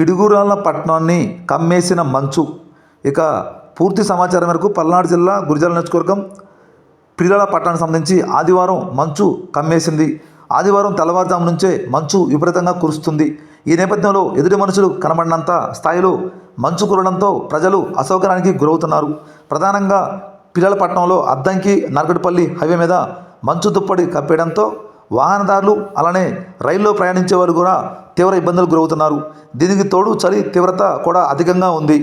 పిడుగురాళ్ళ పట్టణాన్ని కమ్మేసిన మంచు. ఇక పూర్తి సమాచారం మేరకు పల్నాడు జిల్లా గురిజాల నియోజకవర్గం పిల్లల పట్టణానికి సంబంధించి ఆదివారం మంచు కమ్మేసింది. ఆదివారం తెల్లవారుజాము నుంచే మంచు విపరీతంగా కురుస్తుంది. ఈ నేపథ్యంలో ఎదుటి మనుషులు కనబడినంత స్థాయిలో మంచు కురడంతో ప్రజలు అసౌకర్యానికి గురవుతున్నారు. ప్రధానంగా పిల్లల పట్టణంలో అద్దంకి నరకటిపల్లి హైవే మీద మంచు దుప్పటి కప్పేయడంతో వాహనదారులు అలానే రైల్లో ప్రయాణించే వారు కూడా తీవ్ర ఇబ్బందులకు గురవుతున్నారు. దీనికి తోడు చలి తీవ్రత కూడా అధికంగా ఉంది.